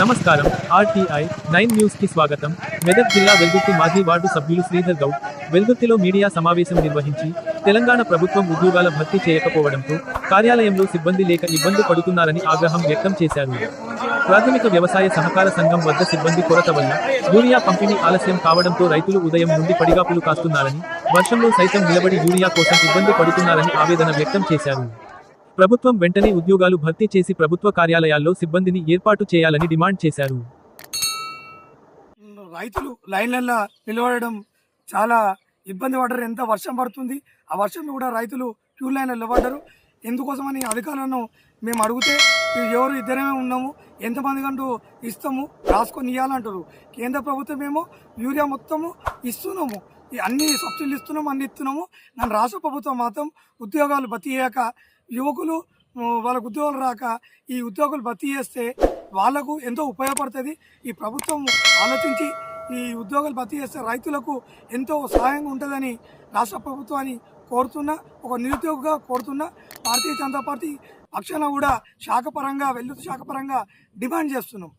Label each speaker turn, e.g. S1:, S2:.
S1: నమస్కారం RTI nine న్యూస్కి స్వాగతం. మెదక్ జిల్లా వెల్గుర్తి మాజీ వార్డు సభ్యులు శ్రీధర్ గౌడ్ వెల్గుర్తిలో మీడియా సమావేశం నిర్వహించి తెలంగాణ ప్రభుత్వం ఉద్యోగాల భర్తీ చేయకపోవడంతో కార్యాలయంలో సిబ్బంది లేక ఇబ్బంది పడుతున్నారని ఆగ్రహం వ్యక్తం చేశారు. ప్రాథమిక వ్యవసాయ సహకార సంఘం వద్ద సిబ్బంది కొరత వల్ల యూరియా పంపిణీ ఆలస్యం కావడంతో రైతులు ఉదయం నుండి పడిగాపులు కాస్తున్నారని వర్షంలో సైతం నిలబడి యూరియా కోసం ఇబ్బంది పడుతున్నారని ఆవేదన వ్యక్తం చేశారు. ప్రభుత్వం వెంటనే ఉద్యోగాలు భర్తీ చేసి ప్రభుత్వ కార్యాలయాల్లో సిబ్బందిని ఏర్పాటు చేయాలని డిమాండ్ చేశారు.
S2: రైతులు లైన్లలో నిలబడడం చాలా ఇబ్బంది పడ్డారు. ఎంత వర్షం పడుతుంది? ఆ వర్షం కూడా రైతులు క్యూ లైన్లో నిలబడ్డారు. ఎందుకోసమని అధికారులను మేము అడిగితే ఎవరు ఇద్దరమే ఉన్నాము ఎంతమంది కంటూ ఇస్తాము రాసుకొని ఇవ్వాలంటారు కేంద్ర ప్రభుత్వం ఏమో యూరియా మొత్తము ఇస్తున్నాము అన్ని సబ్సిడీలు ఇస్తున్నాము అన్ని ఇస్తున్నాము. కానీ రాష్ట్ర ప్రభుత్వం మాత్రం ఉద్యోగాలు భర్తీ యువకులు వాళ్ళకు ఉద్యోగాలు రాక ఈ ఉద్యోగులు భర్తీ చేస్తే వాళ్ళకు ఎంతో ఉపయోగపడుతుంది. ఈ ప్రభుత్వం ఆలోచించి ఈ ఉద్యోగాలు భర్తీ చేస్తే రైతులకు ఎంతో సహాయంగా ఉంటుందని రాష్ట్ర ప్రభుత్వాన్ని కోరుతున్నా ఒక నిరుద్యోగిగా కోరుతున్నా. భారతీయ జనతా పార్టీ పక్షాన కూడా శాఖపరంగా వెల్లుతు శాఖపరంగా డిమాండ్ చేస్తున్నాం.